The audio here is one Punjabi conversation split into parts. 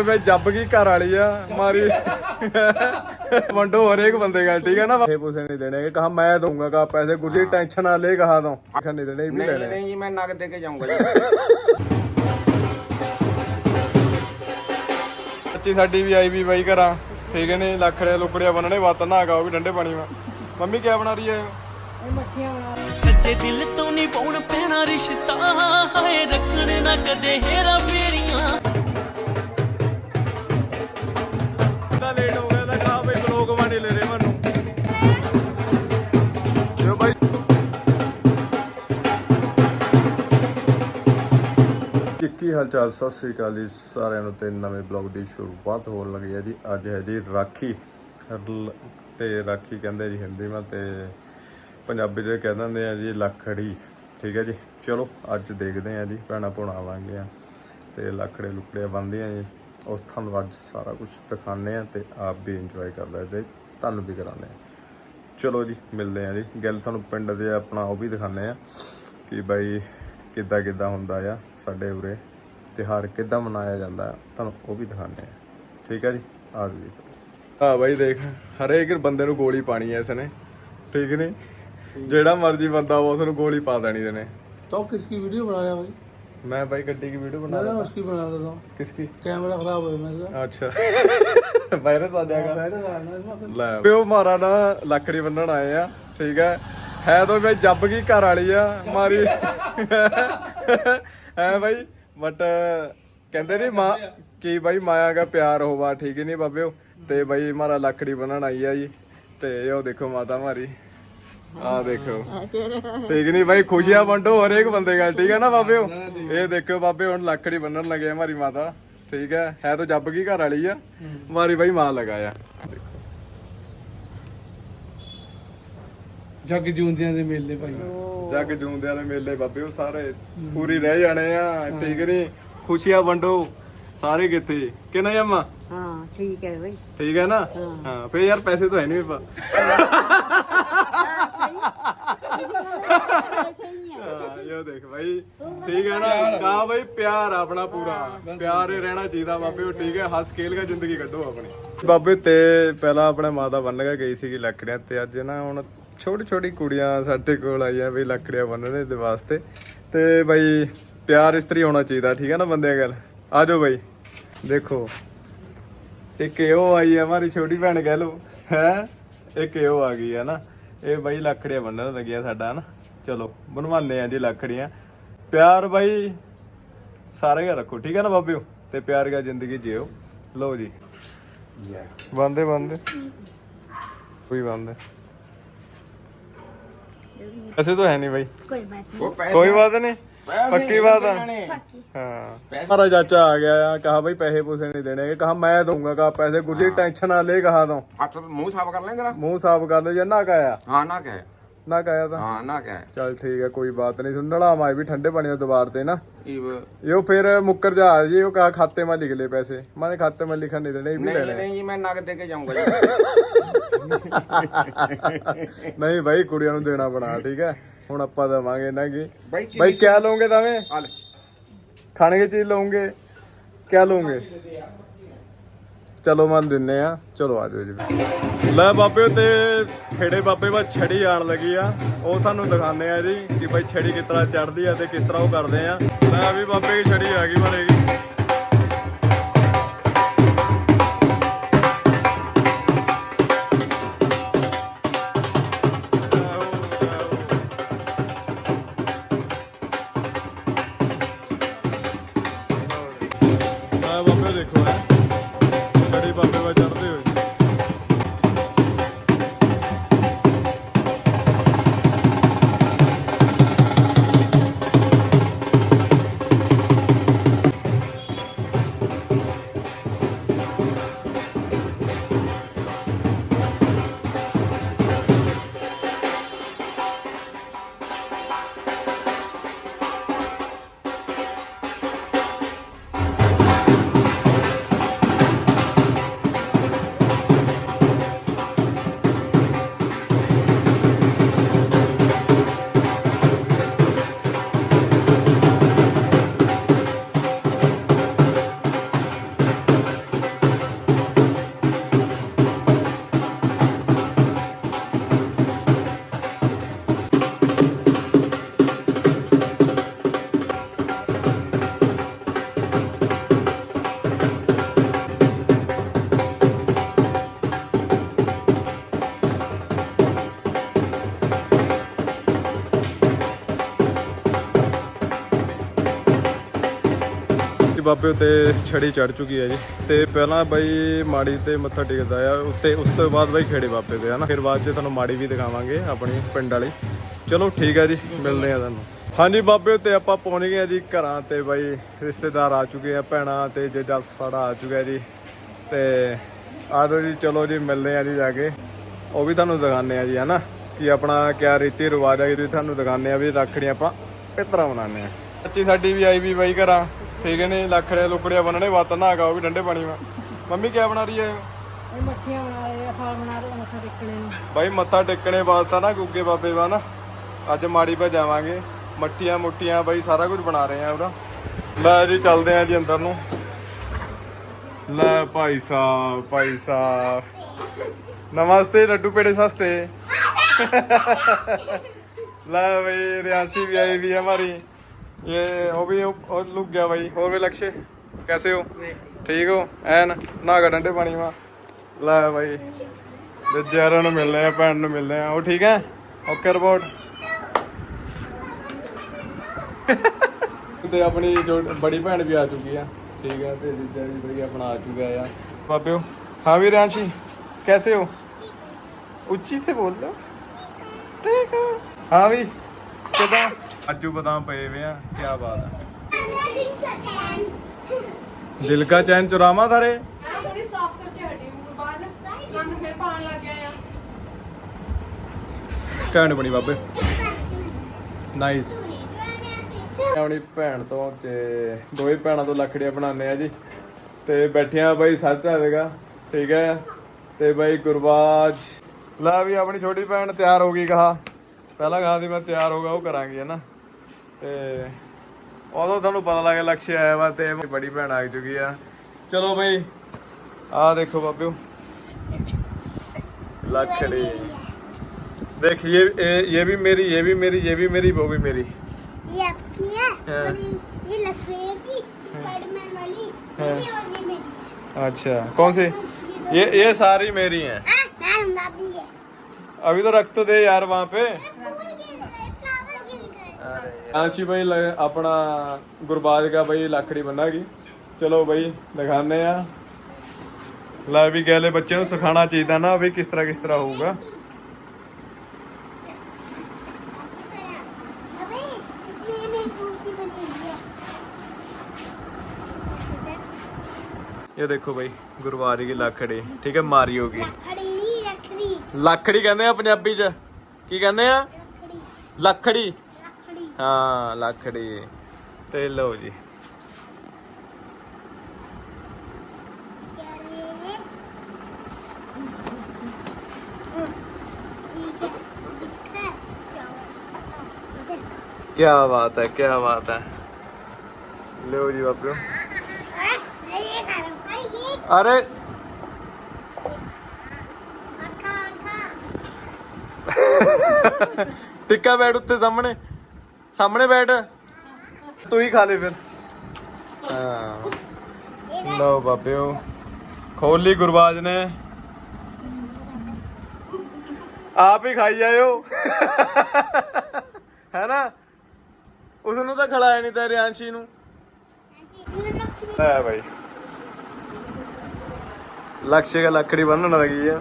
ਮੈਂ ਜੱਬ ਕੀ ਘਰ ਵਾਲੀ ਆ ਮਾਰੀ। ਵੰਡੋ ਹਰੇਕ ਬੰਦੇ ਗੱਲ ਠੀਕ ਹੈ ਨਾ? ਇਹ ਪੁੱਛੇ ਨਹੀਂ ਦੇਣੇ ਕਹਾ ਮੈਂ ਦਊਂਗਾ ਕਹਾ ਪੈਸੇ ਗੁਰਜੀ ਟੈਨਸ਼ਨ ਨਾ ਲੈ ਕਹਾ ਦੋ ਆਖਣ ਨਹੀਂ ਦੇਣੇ ਇਹ ਵੀ ਨਹੀਂ ਲੈਣੇ ਨਹੀਂ ਜੀ ਮੈਂ ਨਗਦ ਦੇ ਕੇ ਜਾਊਂਗਾ ਜੀ। ਬੱਚੀ ਸਾਡੀ ਵੀ ਆਈ ਵੀ ਬਾਈ ਘਰਾਂ। ਠੀਕ ਨੇ ਲੱਖੜੇ ਲੁਕੜਿਆ ਬੰਨਣੇ ਵੱਤ ਨਾ ਗਾਓ ਵੀ ਠੰਡੇ ਪਾਣੀ ਮਾ ਮੰਮੀ ਕੀ ਬਣਾ ਰਹੀ ਹੈ। ਸੱਚੇ ਦਿਲ ਤੋਂ ਨਹੀਂ ਪਾਉਣ ਪੈਣਾ ਰਿਸ਼ਤਾ। ਹਾਏ ਰੱਖਣ ਨਾ ਕਦੇ ਹੇਰਾ ਫੇਰੀਆਂ। ਤਾਂ ਲੇਟ ਹੋ ਗਿਆ ਤਾਂ ਕਹਾ ਬਈ ਬਲੋਗ ਵਾਣੇ ਲੈ ਰਹੇ ਮੈਨੂੰ। ਜੋ ਬਾਈ। ਕੀ ਕੀ ਹਾਲ ਚਾਲ ਸਤਿ ਸ੍ਰੀ ਅਕਾਲ ਜੀ ਸਾਰਿਆਂ ਨੂੰ ਤੇ ਨਵੇਂ ਬਲੌਗ ਦੀ ਸ਼ੁਰੂਆਤ ਹੋਣ ਲੱਗੀ ਹੈ ਜੀ। ਅੱਜ ਹੈ ਜੀ ਰਾਖੀ। ਤੇ ਰਾਖੀ ਕਹਿੰਦੇ ਜੀ ਹਿੰਦੀ ਵਿੱਚ ਤੇ ਪੰਜਾਬੀ ਦੇ ਕਹਿ ਦਿੰਦੇ ਆ ਜੀ ਲੱਖੜੀ। ਠੀਕ ਹੈ ਜੀ। ਚਲੋ, ਅੱਜ ਦੇਖਦੇ ਆ ਜੀ, ਭੈਣਾਂ ਭੁਣਾ ਆਵਾਂਗੇ ਆ ਤੇ ਲੱਖੜੇ ਲੁਕੜੇ ਬੰਨ੍ਹਦੀਆਂ ਜੀ। ਉਸ ਤੁਹਾਨੂੰ ਅੱਜ ਸਾਰਾ ਕੁਝ ਦਿਖਾਣੇ ਆ ਤੇ ਆਪ ਵੀ ਇੰਜੋਏ ਕਰ ਲੈ ਤੇ ਤੁਹਾਨੂੰ ਵੀ ਕਰਾਣੇ ਆ ਚਲੋ ਜੀ ਮਿਲਦੇ ਆ ਜੀ। ਗੱਲ ਤੁਹਾਨੂੰ ਪਿੰਡ ਦੇ ਆਪਣਾ ਉਹ ਵੀ ਦਿਖਾਣੇ ਆ ਕਿ ਬਾਈ ਕਿੱਦਾਂ ਕਿੱਦਾਂ ਹੁੰਦਾ ਆ ਸਾਡੇ ਉਰੇ ਤਿਹਾਰ ਕਿੱਦਾਂ ਮਨਾਇਆ ਜਾਂਦਾ ਤੁਹਾਨੂੰ ਉਹ ਵੀ ਦਿਖਾਣੇ ਆ ਠੀਕ ਆ ਜੀ? ਆ ਜੀ। ਆ ਬਾਈ ਦੇਖ ਹਰੇਕ ਬੰਦੇ ਨੂੰ ਗੋਲੀ ਪਾਣੀ ਐ ਇਸਨੇ ਠੀਕ ਨਹੀਂ? ਜਿਹੜਾ ਮਰਜ਼ੀ ਬੰਦਾ ਉਸ ਨੂੰ ਗੋਲੀ ਪਾ ਦੇਣੀ ਨੇ ਤਾਂ ਕਿਸ ਕੀ ਵੀਡੀਓ ਬਣਾ ਰਿਹਾ ਬਾਈ? मैं भाई गड्डी की वीडियो बना रहा मैं उसकी बना देता हूँ किसकी कैमरा खराब हो गया अच्छा वायरस आ जाएगा ਪਿਓ ਮਾਰਾ ਨਾ ਲੱਕੜੀ ਬੰਨਣ ਆਏ ਆ ਠੀਕ ਹੈ। ਹੈ ਤਾਂ ਬਈ ਜੱਬ ਕੀ ਘਰ ਵਾਲੀ ਆ ਮਾਰੀ। ਹੈ ਭਾਈ ਬਟ ਕਹਿੰਦੇ ਨੇ ਮਾਂ ਕੀ ਬਾਈ ਮਾਇਆ ਦਾ ਪਿਆਰ ਹੋਵਾ ਠੀਕ ਨਹੀਂ ਬਾਬਿਓ? ਤੇ ਭਾਈ ਮਾਰਾ ਲੱਕੜੀ ਬੰਨਣ ਆਈ ਆ ਜੀ। ਤੇ ਉਹ ਦੇਖੋ ਮਾਤਾ ਮਾਰੀ। ਆ ਦੇਖੋ। ਠੀਕ ਨਹੀਂ ਭਾਈ ਖੁਸ਼ੀਆਂ ਵੰਡੋ ਹਰੇਕ ਬੰਦੇ ਨਾਲ ਠੀਕ ਹੈ ਨਾ ਬਾਬਿਓ? ਇਹ ਦੇਖੋ ਬਾਬੇ ਹੁਣ ਲੱਕੜੀ ਬੰਨਣ ਲੱਗੇ ਆ ਮਾਰੀ ਮਾਤਾ। ਠੀਕ ਹੈ ਹੈ ਤਾਂ ਜੱਬ ਕੀ ਘਰ ਵਾਲੀ ਆ। ਮਾਰੀ ਭਾਈ ਮਾਂ ਲਗਾਇਆ। ਜੱਗ ਜੂੰਦਿਆਂ ਦੇ ਮੇਲੇ ਭਾਈ। ਜੱਗ ਜੂੰਦਿਆਂ ਦੇ ਮੇਲੇ ਬਾਬਿਓ ਸਾਰੇ ਪੂਰੀ ਰਹਿ ਜਾਣੇ ਆ ਠੀਕ ਨਹੀਂ? ਖੁਸ਼ੀਆਂ ਵੰਡੋ ਸਾਰੇ ਕਿੱਥੇ? ਕਿਨਾ ਜਮਾ? ਹਾਂ ਠੀਕ ਹੈ ਭਾਈ ਠੀਕ ਹੈ ਨਾ? ਹਾਂ। ਫੇਰ ਯਾਰ ਪੈਸੇ ਤਾਂ ਹੈ ਨਹੀਂ ਪਾ ਆਪਣਾ ਪੂਰਾ। ਪਿਆਰ ਹੀ ਰਹਿਣਾ ਚਾਹੀਦਾ ਬਾਬੇ ਉਹ ਠੀਕ ਹੈ? ਹੱਸ ਖੇਲ ਕੇ ਜ਼ਿੰਦਗੀ ਕੱਢੋ ਆਪਣੀ। ਬਾਬੇ ਤੇ ਪਹਿਲਾਂ ਆਪਣੇ ਮਾਤਾ ਬੰਨ ਕੇ ਗਈ ਸੀਗੀ ਲੱਕੜੀਆਂ ਤੇ ਅੱਜ ਨਾ ਹੁਣ ਛੋਟੀ ਛੋਟੀ ਕੁੜੀਆਂ ਸਾਡੇ ਕੋਲ ਆਈਆਂ ਵੀ ਲੱਕੜੀਆਂ ਬੰਨਣੇ ਦੇ ਵਾਸਤੇ। ਤੇ ਭਾਈ ਪਿਆਰ ਇਸ ਤਰੀ ਹੋਣਾ ਚਾਹੀਦਾ ਠੀਕ ਹੈ ਨਾ ਬੰਦਿਆਂ ਗੱਲ ਆ ਜਾਓ ਦੇਖੋ। ਇੱਕ ਇਹ ਆਈ ਹੈ ਹਮਾਰੀ ਛੋਟੀ ਭੈਣ ਕਹਿ ਲੋ ਹੈ? ਇੱਕ ਇਹ ਉਹ ਆ ਗਈ ਹੈ ਨਾ। ਇਹ ਬਾਈ ਲੱਕੜੀਆਂ ਬੰਨਣ ਲੱਗਿਆ ਸਾਡਾ ਨਾ ਚਲੋ ਬਣਵਾਉਂਦੇ ਆ ਜੀ ਲੱਕੜੀਆਂ। ਪਿਆਰ ਬਾਈ ਸਾਰੇ ਘਰ ਰੱਖੋ ਠੀਕ ਹੈ ਨਾ ਬਾਬਿਓ? ਤੇ ਪਿਆਰ ਦਾ ਜ਼ਿੰਦਗੀ ਜਿਓ। ਲਓ ਜੀ। ਬੰਦੇ ਬੰਦੇ। ਕੋਈ ਬੰਦੇ ਐਸੇ ਤਾਂ ਹੈ ਨਹੀਂ ਬਾਈ। ਕੋਈ ਬਾਤ ਕੋਈ ਨਹੀਂ। ਪੱਕੀ ਬਾਤ ਆ। ਹਾਂ। ਮਾਰਾ ਚਾਚਾ ਆ ਗਿਆ ਆ ਕਹਾ ਭਾਈ ਪੈਸੇ ਪੂਸੇ ਨਹੀਂ ਦੇਣੇ ਕਹਾ ਮੈਂ ਦਊਂਗਾ ਕਹਾ ਪੈਸੇ ਗੁਰਜੀ ਟੈਨਸ਼ਨ ਨਾ ਲੈ ਕਹਾ ਦੋ ਹੱਥ ਮੂੰਹ ਸਾਫ਼ ਕਰ ਲੈ ਜਰਾ। ਮੂੰਹ ਸਾਫ਼ ਕਰ ਲੈ ਜੇ ਨਾ ਕਾਇਆ ਹਾਂ ਨਾ ਕਹਿ। ਨਾ ਕਾਇਆ ਤਾਂ। ਹਾਂ ਨਾ ਕਹਿ ਚੱਲ ਠੀਕ ਹੈ ਕੋਈ ਬਾਤ ਨਹੀਂ। ਸੁਣਨਾ ਮਾਈ ਵੀ ਠੰਡੇ ਪਾਣੀ ਤੋਂ ਦੁਬਾਰ ਤੇ ਨਾ। ਇਵ ਇਹੋ ਫਿਰ ਮੁੱਕਰ ਜਾ ਜੀ ਉਹ ਕਹਾ ਖਾਤੇ ਮਾ ਲਿਖ ਲੈ ਪੈਸੇ। ਮੈਂ ਖਾਤੇ ਮਾ ਲਿਖਣ ਨਹੀਂ ਦੇਣੇ ਇਹ ਵੀ ਨਹੀਂ ਲੈਣੇ ਨਹੀਂ ਜੀ ਮੈਂ ਨਗਦ ਦੇ ਕੇ ਜਾਊਂਗਾ ਜੀ। ਨਹੀਂ ਭਾਈ ਕੁੜੀਆਂ ਨੂੰ ਦੇਣਾ ਬਣਾ ਠੀਕ ਹੈ। ਹੁਣ ਆਪਾਂ ਦੇਵਾਂਗੇ ਨਾ ਕੀ। ਬਾਈ ਕੀ ਭਾਈ ਕਿਆ ਲਓਗੇ ਤਵੇਂ ਖਾਣੇ ਕੀ ਚੀਜ਼ ਲਓਗੇ? ਕਿਆ ਲਓਗੇ? ਚਲੋ ਮਨ ਦਿੰਨੇ ਆ। ਚਲੋ ਆ ਜਾਓ ਜੀ। ਲੈ ਬਾਬੇ ਤੇ ਖੇੜੇ ਬਾਬੇ ਬਾ ਛੜੀ ਆਣ ਲੱਗੀ ਆ। ਉਹ ਤੁਹਾਨੂੰ ਦਿਖਾਣੇ ਆ ਜੀ ਕਿ ਭਾਈ ਛੜੀ ਕਿਸ ਤਰ੍ਹਾਂ ਚੜਦੀ ਆ ਤੇ ਕਿਸ ਤਰ੍ਹਾਂ ਉਹ ਕਰਦੇ ਆ। ਲੈ ਵੀ ਬਾਬੇ ਦੀ ਛੜੀ ਆ ਗਈ ਬਣੇਗੀ ਬਾਬੇ ਉੱਤੇ ਛੜੀ ਚੜ ਚੁੱਕੀ ਹੈ ਜੀ। ਤੇ ਪਹਿਲਾਂ ਬਾਈ ਮਾੜੀ ਤੇ ਮੱਥਾ ਟੇਕਦਾ ਆ, ਉੱਤੇ ਉਸ ਤੋਂ ਬਾਅਦ ਬਾਈ ਖੇੜੇ ਬਾਬੇ ਤੇ, ਹਨਾ। ਫਿਰ ਬਾਅਦ ਚ ਤੁਹਾਨੂੰ ਮਾੜੀ ਵੀ ਦਿਖਾਵਾਂਗੇ ਆਪਣੀ ਪਿੰਡ ਵਾਲੀ। ਚਲੋ ਠੀਕ ਹੈ ਜੀ, ਮਿਲਦੇ ਆ ਤੁਹਾਨੂੰ। ਹਾਂਜੀ ਬਾਬੇ ਉੱਤੇ ਆਪਾਂ ਪਹੁੰਚ ਗਏ ਆ ਜੀ ਘਰਾਂ ਤੇ ਬਾਈ, ਰਿਸ਼ਤੇਦਾਰ ਆ ਚੁੱਕੇ ਆ, ਭੈਣਾਂ ਤੇ ਜੱਜਾ ਸਾਡਾ ਆ ਚੁੱਕਿਆ ਜੀ। ਤੇ ਆਜੋ ਜੀ, ਚਲੋ ਜੀ, ਮਿਲਦੇ ਆ ਜੀ ਜਾ ਕੇ। ਉਹ ਵੀ ਤੁਹਾਨੂੰ ਦਿਖਾਉਂਦੇ ਆ ਜੀ, ਹਨਾ। ਕਿ ਆਪਣਾ ਕਿਆ ਰੀਤੀ ਰਿਵਾਜ ਹੈ ਜੀ ਤੁਹਾਨੂੰ ਦਿਖਾਉਂਦੇ ਆ ਵੀ ਰੱਖੜੀ ਆਪਾਂ ਕਿਸ ਤਰ੍ਹਾਂ ਮਨਾਉਂਦੇ ਆ ਬੱਚੀ ਸਾਡੀ ਵੀ ਆਈ ਵੀ ਬਾਈ ਘਰਾਂ। ਠੀਕ ਨੇ ਲੱਖੜੇ ਲੁਕੜਿਆ ਬੰਨਣੇ ਵੱਤ ਨਾ ਹੈਗਾ ਉਹ ਵੀ ਠੰਡੇ ਪਾਣੀ ਮਾ ਮੰਮੀ ਕਿਆ ਬਣਾ ਰਹੀ ਹੈ ਇਹ ਮੱਠੀਆਂ ਬਣਾ ਰਹੇ ਆ ਫਲ ਬਣਾ ਰਹੇ ਆ ਮੱਥਾ ਟੇਕਣੇ ਨੂੰ ਬਾਈ ਮੱਥਾ ਟੇਕਣੇ ਵਾਸਤਾ ਨਾ ਗੁੱਗੇ ਬਾਬੇ ਵਾ ਨਾ ਅੱਜ ਮਾੜੀ ਪਾ ਜਾਵਾਂਗੇ ਮੱਠੀਆਂ ਮੁੱਠੀਆਂ ਬਾਈ ਸਾਰਾ ਕੁਝ ਬਣਾ ਰਹੇ ਆ ਉਹਦਾ ਲੈ ਜੀ ਚੱਲਦੇ ਆ ਜੀ ਅੰਦਰ ਨੂੰ ਲੈ ਭਾਈ ਸਾਹਿਬ ਭਾਈ ਸਾਹਿਬ ਨਮਸਤੇ ਲੱਡੂ ਪੇੜੇ ਸਸਤੇ ਲੈ ਬਈ ਰਿਆਸੀ ਵੀ आई भी है हमारी ये वो भी वो लुक गया भाई और भी लक्ष्य कैसे हो ठीक हो ਐਨ ਨਾਗਾ ਡੰਡੇ ਪਾਣੀ ਮਾ ਲੈ ਭਾਈ ਤੇ ਜੈਰਨ ਨੂੰ ਮਿਲਦੇ ਆ ਭੈਣ ਨੂੰ ਮਿਲਦੇ ਆ ਉਹ ਠੀਕ ਹੈ ਓਕੇ ਰਿਪੋਰਟ ਤੇ ਆਪਣੀ ਜੋ ਬੜੀ ਭੈਣ ਵੀ ਆ ਚੁੱਕੀ ਆ ਠੀਕ ਹੈ ਤੇ ਜੀਜਾ ਵੀ ਬਈ ਆਪਣਾ ਆ ਚੁੱਕਾ ਆ ਬਾਬਿਓ ਹਾਂ ਵੀ ਰਾਂਸ਼ੀ कैसे हो ਉੱਚੀ ਸੇ ਬੋਲ ਲੋ ਠੀਕ ਹੈ ਹਾਂ ਵੀ ਕਿਦਾਂ ਅੱਜੂ ਬਦਾਮ ਪਏ ਵੇ ਆ ਕੀ ਬਾਤ ਹੈ ਦਿਲ ਕਾ ਚੈਨ ਚੁਰਾਵਾ ਤਾਰੇ ਪੂਰੀ ਸਾਫ਼ ਕਰਕੇ ਹਟੀ ਹੂੰ ਬਾਅਦ ਗੰਦ ਫਿਰ ਪਾਣ ਲੱਗ ਗਿਆ ਆ ਕਹਿਣ ਬਣੀ ਬਾਬੇ ਨਾਈਸ ਆਪਣੀ ਭੈਣ ਤੋਂ ਤੇ ਦੋਵੇਂ ਭੈਣਾਂ ਤੋਂ ਲੱਕੜੀਆਂ ਬਣਾਉਂਦੇ ਆ ਜੀ। ਤੇ ਬੈਠਿਆ ਬਾਈ ਸੱਚ ਆਵੇਗਾ ਠੀਕ ਹੈ। ਤੇ ਬਾਈ ਗੁਰਬਾਜ। ਲੈ ਵੀ ਆਪਣੀ ਛੋਟੀ ਭੈਣ ਤਿਆਰ ਹੋ ਗਈ ਕਹਾ ਪਹਿਲਾਂ ਕਹਾ ਸੀ ਮੈਂ ਤਿਆਰ ਹੋਗਾ ਉਹ ਕਰਾਂਗੇ ਹਨਾ ਤੇ ਉਦੋਂ ਤੁਹਾਨੂੰ ਪਤਾ ਲੱਗ ਗਿਆ ਲਕਸ਼ ਆਇਆ ਵਾ ਤੇ ਬੜੀ ਭੈਣ ਆ ਚੁੱਕੀ ਆ ਚਲੋ ਬਾਈ ਆਹ ਦੇਖੋ ਬਾਬਿਓ ਲੱਕੜੀ देख ये ये ये भी मेरी ये भी मेरी ये भी मेरी वो भी मेरी ये आपकी है हाँ। और ये- ये लक्ष्मी की स्पाइडरमैन वाली हाँ। ये और ये मेरी है अच्छा कौन सी ये ये सारी मेरी हैं हाँ मैम बाबी है अभी तो रख तो दे यार वहाँ पे गिर गए आंशी भाई ल- अपना गुरबाज का भाई लाखड़ी बनागी ਚਲੋ ਬਈ ਦਿਖਾਣੇ ਆ ਲੈ ਵੀ ਗੈਲੇ ਬੱਚੇ ਨੂੰ ਸਿਖਾਉਣਾ ਚਾਹੀਦਾ ਨਾ ਵੀ ਕਿਸ ਤਰ੍ਹਾਂ ਕਿਸ ਤਰ੍ਹਾਂ ਹੋਊਗਾ अबे इसमें मेरी कुर्सी बनी हुई है ਇਹ ਦੇਖੋ ਬਈ ਗੁਰਬਾਜ ਦੀ ਲਾਖੜੀ ਠੀਕ ਹੈ ਮਾਰੀ ਹੋਗੀ खड़ी नहीं रखड़ी ਲਾਖੜੀ ਕਹਿੰਦੇ ਆ ਪੰਜਾਬੀ ਚ ਕੀ ਕਹਿੰਦੇ ਆ रखड़ी ਲੱਖੜੀ रखड़ी ਹਾਂ ਲੱਖੜੀ ਤੇ ਲਓ ਜੀ। ਕੀ ਬਾਤ ਹੈ ਕੀ ਬਾਤ ਹੈ। ਲਓ ਜੀ ਬਾਪੂ ਅਰੇ। ਟਿੱਕਾ ਬੈਡ ਉੱਤੇ ਸਾਹਮਣੇ। ਸਾਹਮਣੇ ਬੈਠ। ਤੂੰ ਹੀ ਖਾ ਲੈ ਫਿਰ। ਹਾਂ। ਲਓ ਬਾਬਿਓ ਖੋਲੀ ਗੁਰਬਾਜ ਨੇ। ਆਪ ਹੀ ਖਾਈ ਆਇਓ। ਹੈ ਨਾ? ਉਸ ਨੂੰ ਤਾਂ ਖਿਲਾਇਆ ਨਹੀਂ ਤੇ ਰਿਆਂਸ਼ੀ ਨੂੰ। ਹੈ ਭਾਈ ਲਕਸ਼ੇ ਦਾ ਲੱਕੜੀ ਬੰਨਣ ਲੱਗੀ ਆ।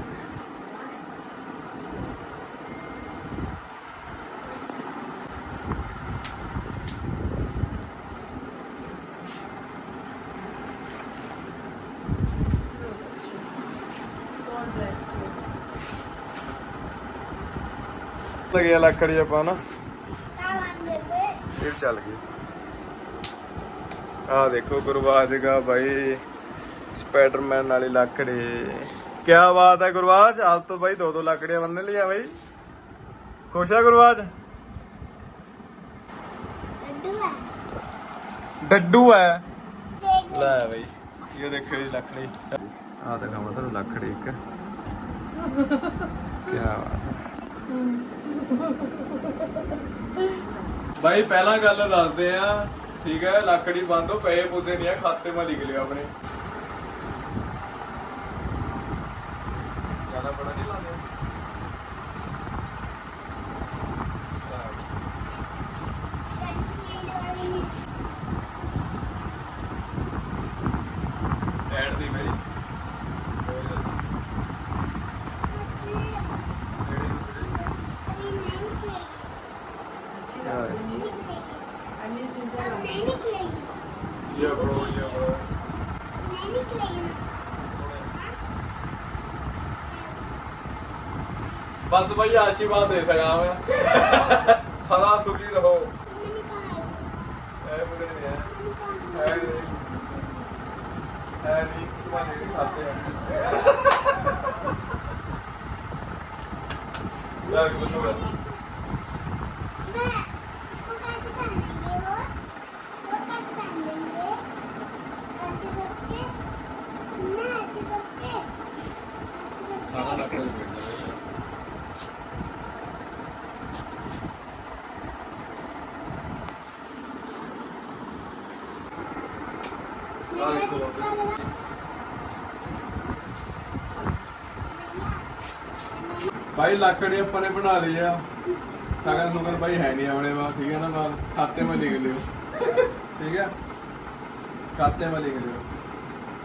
ਲੱਗਿਆ ਲੱਕੜੀ ਆਪਾਂ ਨਾ ਫਿਰ ਚੱਲ ਗਈ। ਆ ਦੇਖੋ ਗੁਰਬਾਜ ਦਾ ਭਾਈ ਸਪਾਈਡਰਮੈਨ ਵਾਲੀ ਲੱਕੜੀ। ਕੀ ਬਾਤ ਹੈ ਗੁਰਬਾਜ ਹਾਲ ਤੋਂ ਭਾਈ ਦੋ ਦੋ ਲੱਕੜੀਆਂ ਬੰਨ ਲਿਆ ਭਾਈ ਖੁਸ਼ ਹੈ ਗੁਰਬਾਜ ਡੱਡੂ ਹੈ। ਲੈ ਭਾਈ ਇਹ ਦੇਖੋ ਜੀ ਲੱਕੜੀ। ਆ ਦਿਖਾਵਾਂ ਤੁਹਾਨੂੰ ਲੱਕੜੀ ਇੱਕ। ਕੀ ਬਾਤ ਹੈ। ਭਾਈ ਪਹਿਲਾਂ ਗੱਲ ਦੱਸਦੇ ਆ, ਠੀਕ ਹੈ, ਲੱਕੜੀ ਬੰਦੋ ਪੈਸੇ ਪੁੱਦੇ ਨਹੀਂ ਆ, ਖਾਤੇ ਮਾ ਲਿਖ ਲਿਓ ਆਪਣੇ। ਬਸ ਭਾਈ ਆਸ਼ੀਰਵਾਦ ਦੇ ਸਕਾਂ ਮੈਂ। ਸਦਾ ਸੁਖੀ ਰਹੋ। ਭਾਈ ਲੱਕੜੀ ਆਪਾਂ ਨੇ ਬਣਾ ਲਈ ਆ ਸਗਨ ਸੁਗਨ ਭਾਈ ਹੈ ਨਹੀਂ ਆਪਣੇ ਵਾ ਠੀਕ ਹੈ ਨਾ ਨਾਲ ਖਾਤੇ ਮੈਂ ਲਿਖ ਲਿਓ ਠੀਕ ਹੈ? ਖਾਤੇ ਮੈਂ ਲਿਖ ਲਿਓ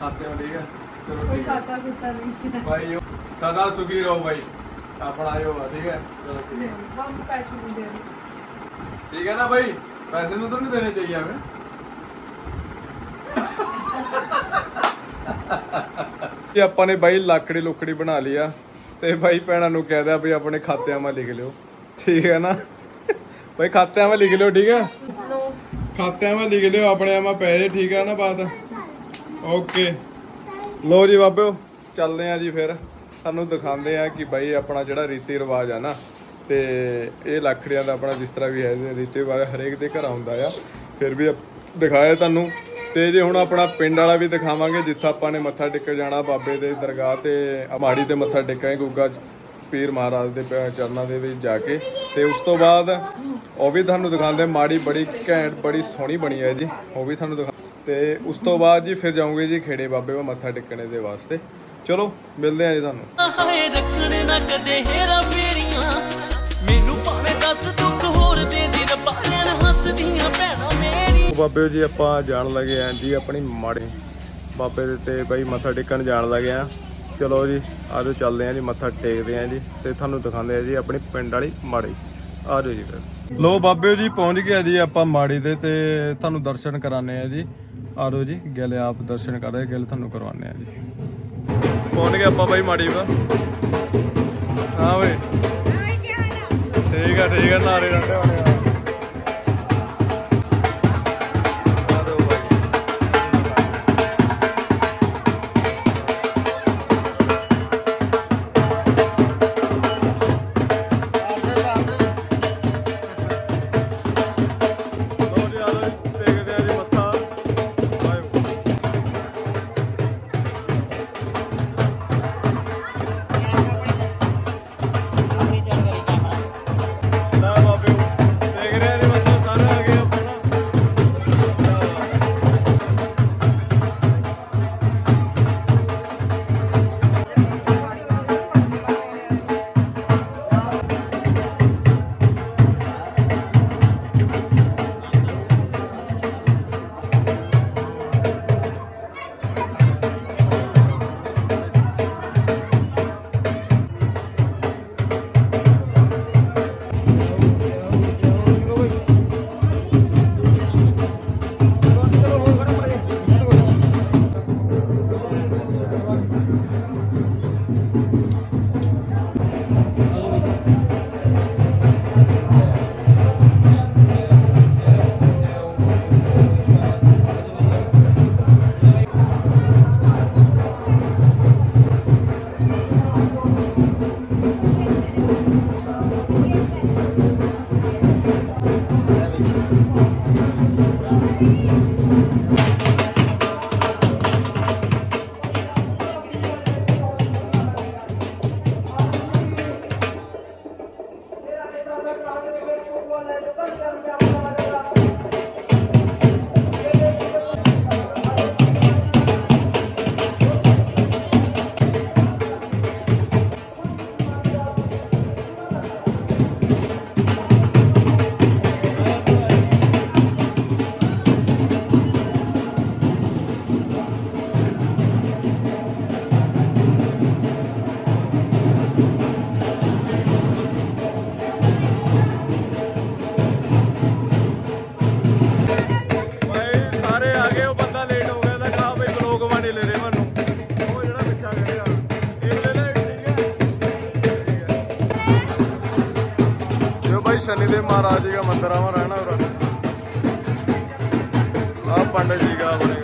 ਖਾਤੇ ਮੈਂ ਠੀਕ ਹੈ ਚਲੋ ਕੋਈ ਠੀਕ ਹੈ। ਖਾਤਾ ਕੁੱਤਾ। ਨਹੀਂ ਭਾਈ ਸਦਾ ਸੁਖੀ ਰਹੋ ਭਾਈ ਆਪਣਾ ਆਇਓ ਵਾ, ਠੀਕ ਹੈ? ਚਲੋ ਠੀਕ ਹੈ। ਬੰਮ ਪੈਸੇ ਨਹੀਂ ਦੇ ਠੀਕ ਹੈ ਨਾ ਭਾਈ ਪੈਸੇ ਨੂੰ ਤਾਂ ਨਹੀਂ ਦੇਣੇ ਚਾਹੀਏ ਹमें ਇਹ ਆਪਾਂ ਨੇ ਬਾਈ ਲੱਕੜੀ ਲੁਕੜੀ ਬਣਾ ਲਈ ਆ। ਤੇ ਬਾਈ ਭੈਣਾਂ ਨੂੰ ਕਹਿ ਦਿਆ ਵੀ ਆਪਣੇ ਖਾਤਿਆਂ 'ਮਾ ਲਿਖ ਲਿਓ। ਠੀਕ ਹੈ ਨਾ? ਬਾਈ ਖਾਤਿਆਂ 'ਮਾ ਲਿਖ ਲਿਓ ਠੀਕ ਹੈ? ਨੋ ਖਾਤਿਆਂ 'ਮਾ ਲਿਖ ਲਿਓ ਆਪਣੇ 'ਮਾ ਪੈਸੇ ਠੀਕ ਹੈ ਨਾ ਬਾਤ? ਓਕੇ ਲੋ ਜੀ ਬਾਬਿਓ ਚੱਲਦੇ ਆ ਜੀ ਫਿਰ। ਤੁਹਾਨੂੰ ਦਿਖਾਉਂਦੇ ਆ ਕਿ ਬਾਈ ਆਪਣਾ ਜਿਹੜਾ ਰੀਤੀ ਰਿਵਾਜ ਆ ਨਾ ਤੇ ਇਹ ਲੱਖੜੀਆਂ ਦਾ ਆਪਣਾ ਜਿਸ ਤਰ੍ਹਾਂ ਵੀ ਹੈ ਰੀਤੀ ਰਿਵਾਜ ਹਰੇਕ ਦੇ ਘਰ ਆਉਂਦਾ ਆ। ਫਿਰ ਵੀ ਦਿਖਾਇਆ ਤੁਹਾਨੂੰ। ਤੇ ਜੇ ਹੁਣ ਆਪਣਾ ਪਿੰਡ ਵਾਲਾ ਵੀ ਦਿਖਾਵਾਂਗੇ, ਜਿੱਥੇ ਆਪਾਂ ਨੇ ਮੱਥਾ ਟੇਕ ਜਾਣਾ ਬਾਬੇ ਦੇ ਦਰਗਾਹ ਤੇ ਮਾੜੀ ਤੇ ਮੱਥਾ ਟੇਕਾਂਗੇ ਗੁੱਗਾ ਪੀਰ ਮਹਾਰਾਜ ਦੇ ਚਰਨਾਂ ਦੇ ਵਿੱਚ ਜਾ ਕੇ। ਤੇ ਉਸ ਤੋਂ ਬਾਅਦ ਉਹ ਵੀ ਤੁਹਾਨੂੰ ਦਿਖਾਉਂਦੇ, ਮਾੜੀ ਬੜੀ ਘੈਂਟ, ਬੜੀ ਸੋਹਣੀ ਬਣੀ ਹੈ ਜੀ, ਉਹ ਵੀ ਤੁਹਾਨੂੰ ਦਿਖਾ, ਤੇ ਉਸ ਤੋਂ ਬਾਅਦ ਜੀ ਫਿਰ ਜਾਵਾਂਗੇ ਜੀ ਖੇੜੇ ਬਾਬੇ ਵਾ ਮੱਥਾ ਟੇਕਣੇ ਦੇ ਵਾਸਤੇ। ਚਲੋ, ਮਿਲਦੇ ਆ ਜੀ ਤੁਹਾਨੂੰ। ਰੱਖਣ ਨਾ ਕਦੇ ਹੇਰਾ ਬਾਬੇ ਜੀ ਆਪਾਂ ਜਾਣ ਲੱਗੇ ਆਂ ਜੀ ਆਪਣੀ ਮਾੜੇ ਬਾਬੇ ਦੇ ਤੇ ਬਾਈ ਮੱਥਾ ਟੇਕਣ ਜਾਣ ਲੱਗੇ ਆਂ। ਚਲੋ ਜੀ ਆਜੋ ਚੱਲਦੇ ਆਂ ਜੀ ਮੱਥਾ ਟੇਕਦੇ ਆਂ ਜੀ ਤੇ ਤੁਹਾਨੂੰ ਦਿਖਾਉਂਦੇ ਆ ਜੀ ਆਪਣੀ ਪਿੰਡ ਵਾਲੀ ਮਾੜੀ। ਆਜੋ ਜੀ ਫਿਰ। ਲੋ ਬਾਬੇ ਜੀ ਪਹੁੰਚ ਗਿਆ ਜੀ ਆਪਾਂ ਮਾੜੀ ਦੇ ਤੇ ਤੁਹਾਨੂੰ ਦਰਸ਼ਨ ਕਰਾਣੇ ਆ ਜੀ। ਆਜੋ ਜੀ ਗਲੇ ਆਪ ਦਰਸ਼ਨ ਕਰਦੇ ਗਲੇ ਤੁਹਾਨੂੰ ਕਰਵਾਣੇ ਆ ਜੀ। ਪਹੁੰਚ ਗਏ ਆਪਾਂ ਬਾਈ ਮਾੜੀ ਵਾ ਹਾਂ ਵੇ ਠੀਕ ਆ ਠੀਕ ਆ ਨਾਰੇ ਰੰਡੇ ਹੋਣੇ ਆ। शनिदेव महाराज जी का मंदिर आवा रहना और पंडित जी का बनेगा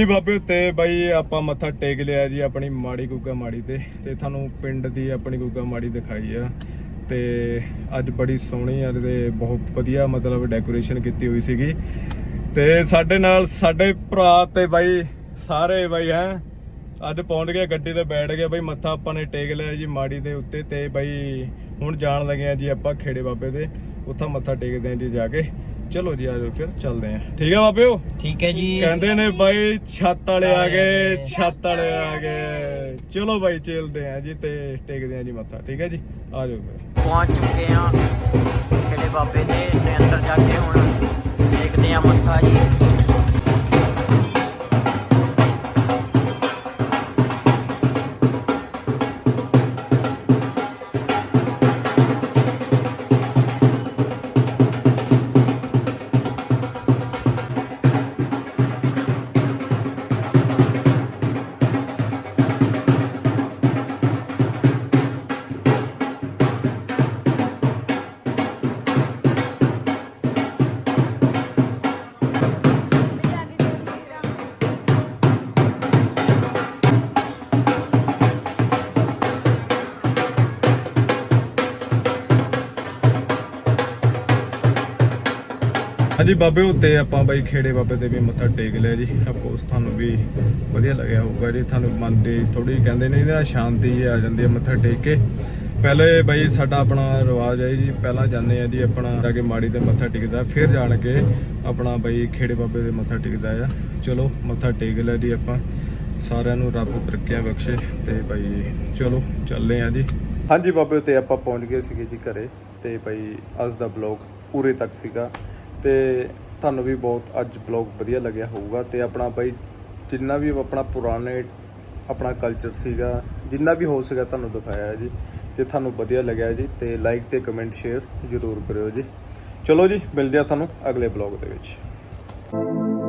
ਜੀ ਬਾਬੇ ਉੱਤੇ ਬਾਈ ਆਪਾਂ ਮੱਥਾ ਟੇਕ ਲਿਆ ਜੀ ਆਪਣੀ ਮਾੜੀ ਗੁੱਗਾ ਮਾੜੀ ਤੇ। ਤੇ ਤੁਹਾਨੂੰ ਪਿੰਡ ਦੀ ਆਪਣੀ ਗੁੱਗਾ ਮਾੜੀ ਦਿਖਾਈ ਆ। ਤੇ ਅੱਜ ਬੜੀ ਸੋਹਣੀ ਆ ਤੇ ਬਹੁਤ ਵਧੀਆ ਮਤਲਬ ਡੈਕੋਰੇਸ਼ਨ ਕੀਤੀ ਹੋਈ ਸੀਗੀ। ਤੇ ਸਾਡੇ ਨਾਲ ਸਾਡੇ ਭਰਾ ਤੇ ਬਾਈ ਸਾਰੇ ਬਾਈ ਹੈ। ਅੱਜ ਪਹੁੰਚ ਗਿਆ ਗੱਡੀ ਤੇ ਬੈਠ ਗਿਆ ਬਾਈ ਮੱਥਾ ਆਪਾਂ ਨੇ ਟੇਕ ਲਿਆ ਜੀ ਮਾੜੀ ਦੇ ਉੱਤੇ ਤੇ ਬਾਈ ਹੁਣ ਜਾਣ ਲੱਗੇ ਆ ਜੀ ਆਪਾਂ ਖੇੜੇ ਬਾਬੇ ਦੇ। ਉੱਥਾ ਮੱਥਾ ਟੇਕਦੇ ਆ ਜੀ ਜਾ ਕੇ। ਚਲੋ ਜੀ ਆਜੋ ਫਿਰ ਚੱਲਦੇ ਆ ਠੀਕ ਆ ਬਾਬਿਓ? ਠੀਕ ਹੈ ਜੀ। ਕਹਿੰਦੇ ਨੇ ਬਾਈ ਛੱਤ ਵਾਲੇ ਆ ਗਏ ਛੱਤ ਵਾਲੇ ਆ ਗਏ। ਚਲੋ ਬਾਈ ਚੱਲਦੇ ਆ ਜੀ ਤੇ ਟੇਕਦੇ ਆ ਜੀ ਮੱਥਾ। ਠੀਕ ਹੈ ਜੀ? ਆ ਜਾਓ ਫਿਰ। ਪਹੁੰਚ ਚੁੱਕੇ ਆ ਖੇੜੇ ਬਾਬੇ ਦੇ ਤੇ ਅੰਦਰ ਜਾ ਕੇ ਹੁਣ ਦੇਖਦੇ ਆ ਮੱਥਾ ਜੀ। ਜੀ ਬਾਬੇ, ਉੱਤੇ ਆਪਾਂ ਬਾਈ ਖੇੜੇ ਬਾਬੇ ਦੇ ਵੀ ਮੱਥਾ ਟੇਕ ਲਿਆ ਜੀ। ਆਪੋਸ ਤੁਹਾਨੂੰ ਵੀ ਵਧੀਆ ਲੱਗਿਆ ਹੋਊਗਾ ਜੀ। ਤੁਹਾਨੂੰ ਮਨ ਤੇ ਥੋੜੀ ਕਹਿੰਦੇ ਨੇ ਇਹਦੇ ਨਾਲ ਸ਼ਾਂਤੀ ਜਿਹੀ ਆ ਜਾਂਦੀ ਹੈ ਮੱਥਾ ਟੇਕ ਕੇ। ਪਹਿਲੇ ਬਾਈ ਸਾਡਾ ਆਪਣਾ ਰਿਵਾਜ ਹੈ ਜੀ, ਪਹਿਲਾਂ ਜਾਂਦੇ ਆ ਜੀ ਆਪਣਾ, ਜਾ ਕੇ ਮਾੜੀ ਤੇ ਮੱਥਾ ਟੇਕਦਾ, ਫਿਰ ਜਾਣ ਕੇ ਆਪਣਾ ਬਾਈ ਖੇੜੇ ਬਾਬੇ ਦੇ ਮੱਥਾ ਟੇਕਦਾ ਆ। ਚਲੋ, ਮੱਥਾ ਟੇਕ ਲਿਆ ਜੀ ਆਪਾਂ। ਸਾਰਿਆਂ ਨੂੰ ਰੱਬ ਤਰੱਕੀਆਂ ਬਖਸ਼ੇ ਤੇ ਬਾਈ, ਚਲੋ ਚੱਲੇ ਆ ਜੀ। ਹਾਂਜੀ ਬਾਬੇ, ਉੱਤੇ ਆਪਾਂ ਪਹੁੰਚ ਗਏ ਸੀਗੇ ਜੀ ਘਰੇ ਤੇ ਬਾਈ, ਅੱਜ ਦਾ ਬਲੌਗ ਪੂਰੇ ਤੱਕ ਸੀਗਾ। ਤੇ ਤੁਹਾਨੂੰ ਵੀ ਬਹੁਤ ਅੱਜ ਬਲੌਗ ਵਧੀਆ ਲੱਗਿਆ ਹੋਊਗਾ ਤੇ ਆਪਣਾ ਬਾਈ ਜਿੰਨਾ ਵੀ ਆਪਣਾ ਪੁਰਾਣੇ ਆਪਣਾ ਕਲਚਰ ਸੀਗਾ, ਜਿੰਨਾ ਵੀ ਹੋ ਸਕਿਆ ਤੁਹਾਨੂੰ ਦਿਖਾਇਆ ਜੀ, ਤੇ ਤੁਹਾਨੂੰ ਵਧੀਆ ਲੱਗਿਆ ਜੀ, ਤੇ ਲਾਈਕ ਤੇ ਕਮੈਂਟ ਸ਼ੇਅਰ ਜ਼ਰੂਰ ਕਰਿਓ ਜੀ। ਚਲੋ ਜੀ, ਮਿਲਦੇ ਆ ਤੁਹਾਨੂੰ ਅਗਲੇ ਬਲੌਗ ਦੇ ਵਿੱਚ।